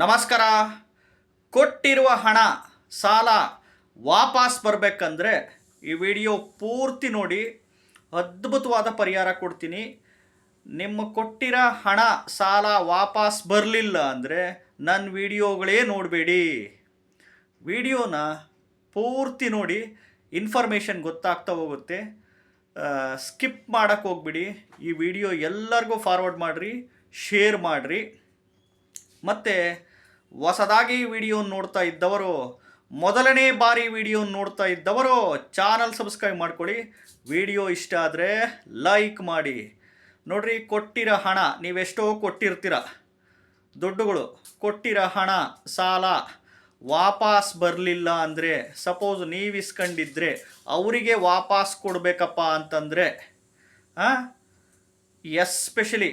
ನಮಸ್ಕಾರ. ಕೊಟ್ಟಿರುವ ಹಣ, ಸಾಲ ವಾಪಸ್ ಬರಬೇಕಂದ್ರೆ ಈ ವಿಡಿಯೋ ಪೂರ್ತಿ ನೋಡಿ, ಅದ್ಭುತವಾದ ಪರಿಹಾರ ಕೊಡ್ತೀನಿ. ನಿಮ್ಮ ಕೊಟ್ಟಿರೋ ಹಣ, ಸಾಲ ವಾಪಸ್ ಬರಲಿಲ್ಲ ಅಂದರೆ ನನ್ನ ವಿಡಿಯೋಗಳೇ ನೋಡಬೇಡಿ. ವಿಡಿಯೋನ ಪೂರ್ತಿ ನೋಡಿ, ಇನ್ಫಾರ್ಮೇಷನ್ ಗೊತ್ತಾಗ್ತಾ ಹೋಗುತ್ತೆ. ಸ್ಕಿಪ್ ಮಾಡೋಕ್ಕೆ ಹೋಗ್ಬಿಡಿ. ಈ ವಿಡಿಯೋ ಎಲ್ಲರಿಗೂ ಫಾರ್ವರ್ಡ್ ಮಾಡಿರಿ ಶೇರ್ ಮಾಡಿರಿ. ಮತ್ತು ಹೊಸದಾಗಿ ವಿಡಿಯೋ ನೋಡ್ತಾ ಇದ್ದವರು, ಮೊದಲನೇ ಬಾರಿ ವಿಡಿಯೋ ನೋಡ್ತಾ ಇದ್ದವರು, ಚಾನಲ್ ಸಬ್ಸ್ಕ್ರೈಬ್ ಮಾಡ್ಕೊಳ್ಳಿ. ವಿಡಿಯೋ ಇಷ್ಟ ಆದರೆ ಲೈಕ್ ಮಾಡಿ. ನೋಡ್ರಿ, ಕೊಟ್ಟಿರೋ ಹಣ, ನೀವೆಷ್ಟೋ ಕೊಟ್ಟಿರ್ತೀರ. ದುಡ್ಡುಗಳು, ಕೊಟ್ಟಿರೋ ಹಣ, ಸಾಲ ವಾಪಸ್ ಬರಲಿಲ್ಲ ಅಂದರೆ, ಸಪೋಸ್ ನೀವು ಇಸ್ಕೊಂಡಿದ್ರೆ ಅವರಿಗೆ ವಾಪಸ್ ಕೊಡಬೇಕಪ್ಪ ಅಂತಂದರೆ ಎಸ್ಪೆಷಲಿ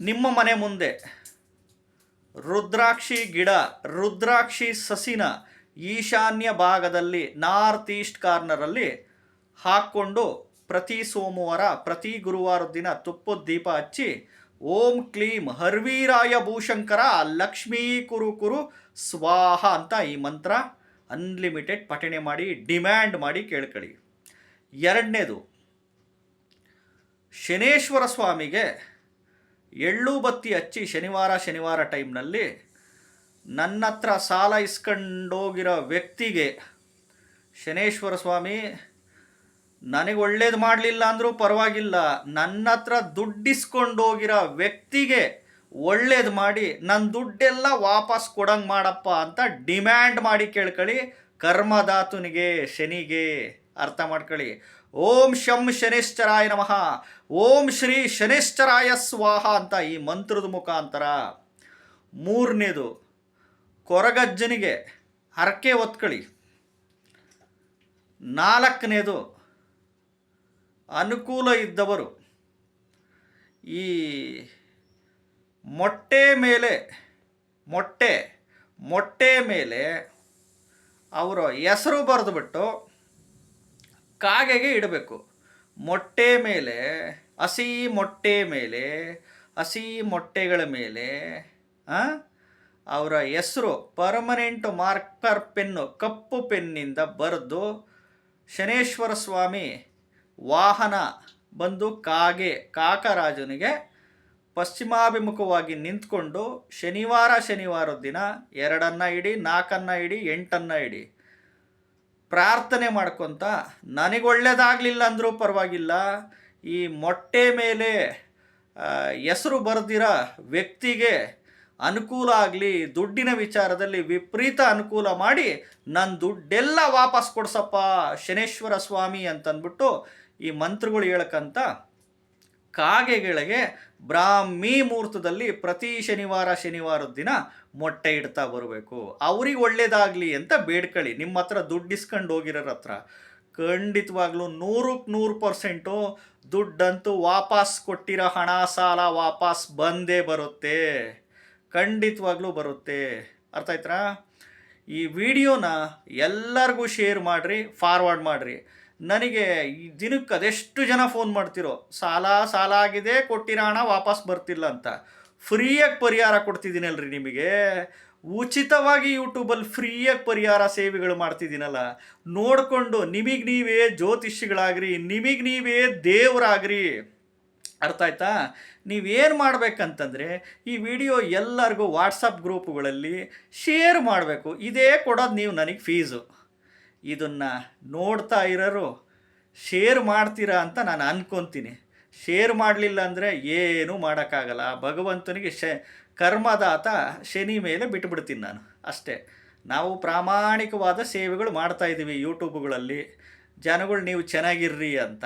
ನಿಮ್ಮ ಮನೆ ಮುಂದೆ. ರುದ್ರಾಕ್ಷಿ ಗಿಡ, ರುದ್ರಾಕ್ಷಿ ಸಸಿನ ಈಶಾನ್ಯ ಭಾಗದಲ್ಲಿ ನಾರ್ತ್ ಈಸ್ಟ್ ಕಾರ್ನರಲ್ಲಿ ಹಾಕ್ಕೊಂಡು ಪ್ರತಿ ಸೋಮವಾರ, ಪ್ರತಿ ಗುರುವಾರದ ದಿನ ತುಪ್ಪದ ದೀಪ ಹಚ್ಚಿ, ಓಂ ಕ್ಲೀಂ ಹರ್ವೀರಾಯ ಭೂಶಂಕರ ಲಕ್ಷ್ಮೀ ಕುರು ಕುರು ಸ್ವಾಹ ಅಂತ ಈ ಮಂತ್ರ ಅನ್ಲಿಮಿಟೆಡ್ ಪಠಣೆ ಮಾಡಿ ಡಿಮ್ಯಾಂಡ್ ಮಾಡಿ ಕೇಳ್ಕೊಳ್ಳಿ. ಎರಡನೇದು, ಶನೇಶ್ವರ ಸ್ವಾಮಿಗೆ ಎಳ್ಳು ಬತ್ತಿ ಹಚ್ಚಿ ಶನಿವಾರ ಶನಿವಾರ ಟೈಮ್ನಲ್ಲಿ ನನ್ನ ಹತ್ರ ಸಾಲ ಇಸ್ಕೊಂಡೋಗಿರೋ ವ್ಯಕ್ತಿಗೆ ಶನೇಶ್ವರ ಸ್ವಾಮಿ, ನನಗೆ ಒಳ್ಳೇದು ಮಾಡಲಿಲ್ಲ ಅಂದರೂ ಪರವಾಗಿಲ್ಲ ನನ್ನ ಹತ್ರ ದುಡ್ಡಿಸ್ಕೊಂಡೋಗಿರೋ ವ್ಯಕ್ತಿಗೆ ಒಳ್ಳೇದು ಮಾಡಿ ನನ್ನ ದುಡ್ಡೆಲ್ಲ ವಾಪಸ್ ಕೊಡಂಗೆ ಮಾಡಪ್ಪ ಅಂತ ಡಿಮ್ಯಾಂಡ್ ಮಾಡಿ ಕೇಳ್ಕೊಳ್ಳಿ. ಕರ್ಮದಾತುನಿಗೆ ಶನಿಗೆ ಅರ್ಥ ಮಾಡ್ಕೊಳ್ಳಿ. ಓಂ ಶಂ ಶನಿಶ್ಚರಾಯ ನಮಃ. ಓಂ ಶ್ರೀ ಶನಿಶ್ಚರಾಯ ಸ್ವಾಹ ಅಂತ ಈ ಮಂತ್ರದ ಮುಖಾಂತರ ಮೂರನೇದು, ಕೊರಗಜ್ಜನಿಗೆ ಹರಕೆ ಒತ್ಕಳಿ ನಾಲ್ಕನೇದು, ಅನುಕೂಲ ಇದ್ದವರು ಈ ಮೊಟ್ಟೆ ಮೇಲೆ, ಮೊಟ್ಟೆ ಮೊಟ್ಟೆ ಮೇಲೆ ಅವರ ಹೆಸರು ಬರೆದುಬಿಟ್ಟು ಕಾಗೆಗೆ ಇಡಬೇಕು. ಮೊಟ್ಟೆ ಮೇಲೆ, ಹಸಿ ಮೊಟ್ಟೆ ಮೇಲೆ, ಹಸಿ ಮೊಟ್ಟೆಗಳ ಮೇಲೆ ಅವರ ಹೆಸರು, ಪರ್ಮನೆಂಟ್ ಮಾರ್ಕರ್ ಪೆನ್ನು, ಕಪ್ಪು ಪೆನ್ನಿಂದ ಬರೆದು ಶನೇಶ್ವರ ಸ್ವಾಮಿ ವಾಹನ ಬಂದು ಕಾಗೆ, ಕಾಕರಾಜನಿಗೆ ಪಶ್ಚಿಮಾಭಿಮುಖವಾಗಿ ನಿಂತ್ಕೊಂಡು ಶನಿವಾರ ಶನಿವಾರದ ದಿನ ಎರಡನ್ನ ಇಡಿ ನಾಲ್ಕನ್ನ ಇಡಿ, ಎಂಟನ್ನ ಇಡಿ ಪ್ರಾರ್ಥನೆ ಮಾಡ್ಕೊತ, ನನಗೆ ಒಳ್ಳೇದಾಗಲಿಲ್ಲ ಅಂದರೂ ಪರವಾಗಿಲ್ಲ. ಈ ಮೊಟ್ಟೆ ಮೇಲೆ ಹೆಸರು ಬರೆದಿರ ವ್ಯಕ್ತಿಗೆ ಅನುಕೂಲ ಆಗಲಿ, ದುಡ್ಡಿನ ವಿಚಾರದಲ್ಲಿ ವಿಪರೀತ ಅನುಕೂಲ ಮಾಡಿ ನನ್ನ ದುಡ್ಡೆಲ್ಲ ವಾಪಸ್ ಕೊಡ್ಸಪ್ಪ ಶನೇಶ್ವರ ಸ್ವಾಮಿ ಅಂತಂದ್ಬಿಟ್ಟು ಈ ಮಂತ್ರಗಳು ಹೇಳಕ್ಕಂತ ಕಾಗೆಗಳಿಗೆ ಬ್ರಾಹ್ಮಿ ಮುಹೂರ್ತದಲ್ಲಿ ಪ್ರತಿ ಶನಿವಾರ ಶನಿವಾರದ ದಿನ ಮೊಟ್ಟೆ ಇಡ್ತಾ ಬರಬೇಕು. ಅವ್ರಿಗೆ ಒಳ್ಳೇದಾಗಲಿ ಅಂತ ಬೇಡ್ಕೊಳ್ಳಿ ನಿಮ್ಮ ಹತ್ರ ದುಡ್ಡು ಇಸ್ಕೊಂಡು ಹೋಗಿರೋರ ಹತ್ರ ಖಂಡಿತವಾಗ್ಲೂ ನೂರಕ್ಕೆ ನೂರು ಪರ್ಸೆಂಟು ದುಡ್ಡಂತೂ ವಾಪಸ್ ಕೊಟ್ಟಿರೋ ಹಣ, ಸಾಲ ವಾಪಸ್ ಬಂದೇ ಬರುತ್ತೆ. ಖಂಡಿತವಾಗ್ಲೂ ಬರುತ್ತೆ. ಅರ್ಥ ಈ ವಿಡಿಯೋನ ಎಲ್ಲರಿಗೂ ಶೇರ್ ಮಾಡಿರಿ, ಫಾರ್ವರ್ಡ್ ಮಾಡಿರಿ. ನನಗೆ ಈ ದಿನಕ್ಕೆ ಅದೆಷ್ಟು ಜನ ಫೋನ್ ಮಾಡ್ತಿರೋ? ಸಾಲ ಸಾಲ ಆಗಿದೆ, ಕೊಟ್ಟಿರೋ ಹಣ ವಾಪಸ್ ಬರ್ತಿಲ್ಲ ಅಂತ. ಫ್ರೀಯಾಗಿ ಪರಿಹಾರ ಕೊಡ್ತಿದ್ದೀನಲ್ರಿ ನಿಮಗೆ. ಉಚಿತವಾಗಿ ಯೂಟ್ಯೂಬಲ್ಲಿ ಫ್ರೀಯಾಗಿ ಪರಿಹಾರ ಸೇವೆಗಳು ಮಾಡ್ತಿದ್ದೀನಲ್ಲ. ನೋಡಿಕೊಂಡು ನಿಮಗೆ ನೀವೇ ಜ್ಯೋತಿಷಿಗಳಾಗ್ರಿ ನಿಮಗೆ ನೀವೇ ದೇವರಾಗ್ರಿ. ಅರ್ಥ ಆಯ್ತಾ? ನೀವೇನು ಮಾಡಬೇಕಂತಂದರೆ ಈ ವಿಡಿಯೋ ಎಲ್ಲರಿಗೂ ವಾಟ್ಸಪ್ ಗ್ರೂಪ್ಗಳಲ್ಲಿ ಶೇರ್ ಮಾಡಬೇಕು. ಇದೇ ಕೊಡೋದು ನೀವು ನನಗೆ ಫೀಸು ಇದನ್ನು ನೋಡ್ತಾ ಇರೋರು ಶೇರ್ ಮಾಡ್ತೀರಾ ಅಂತ ನಾನು ಅಂದ್ಕೊತೀನಿ ಶೇರ್ ಮಾಡಲಿಲ್ಲ ಅಂದರೆ ಏನೂ ಮಾಡೋಕ್ಕಾಗಲ್ಲ. ಭಗವಂತನಿಗೆ ಶ, ಕರ್ಮದಾತ ಶನಿ ಮೇಲೆ ಬಿಟ್ಬಿಡ್ತೀನಿ ನಾನು. ಅಷ್ಟೇ. ನಾವು ಪ್ರಾಮಾಣಿಕವಾದ ಸೇವೆಗಳು ಮಾಡ್ತಾ ಇದ್ದೀವಿ ಯೂಟ್ಯೂಬ್ಗಳಲ್ಲಿ ಜನಗಳು ನೀವು ಚೆನ್ನಾಗಿರ್ರಿ ಅಂತ.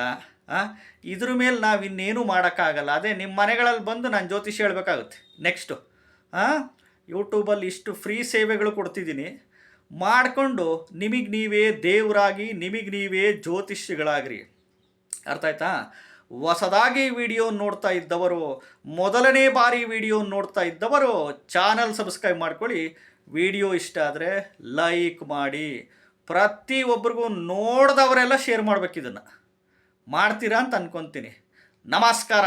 ಇದ್ರ ಮೇಲೆ ನಾವು ಇನ್ನೇನು ಮಾಡೋಕ್ಕಾಗಲ್ಲ. ಅದೇ ನಿಮ್ಮ ಮನೆಗಳಲ್ಲಿ ಬಂದು ನಾನು ಜ್ಯೋತಿಷ್ಯ ಹೇಳಬೇಕಾಗುತ್ತೆ. ನೆಕ್ಸ್ಟು ಹಾಂ ಯೂಟ್ಯೂಬಲ್ಲಿ ಇಷ್ಟು ಫ್ರೀ ಸೇವೆಗಳು ಕೊಡ್ತಿದ್ದೀನಿ. ಮಾಡಿಕೊಂಡು ನಿಮಗೆ ನೀವೇ ದೇವರಾಗಿ, ನಿಮಗೆ ನೀವೇ ಜ್ಯೋತಿಷ್ಯಗಳಾಗ್ರಿ. ಅರ್ಥ ಆಯ್ತಾ? ಹೊಸದಾಗಿ ವಿಡಿಯೋ ನೋಡ್ತಾ ಇದ್ದವರು, ಮೊದಲನೇ ಬಾರಿ ವಿಡಿಯೋ ನೋಡ್ತಾ ಇದ್ದವರು, ಚಾನಲ್ ಸಬ್ಸ್ಕ್ರೈಬ್ ಮಾಡ್ಕೊಳ್ಳಿ. ವಿಡಿಯೋ ಇಷ್ಟ ಆದರೆ ಲೈಕ್ ಮಾಡಿ. ಪ್ರತಿಯೊಬ್ಬರಿಗೂ ನೋಡಿದವರೆಲ್ಲ ಶೇರ್ ಮಾಡ್ಬೇಕು ಇದನ್ನು ಮಾಡ್ತೀರಾ ಅಂತ ಅಂದ್ಕೊತೀನಿ ನಮಸ್ಕಾರ.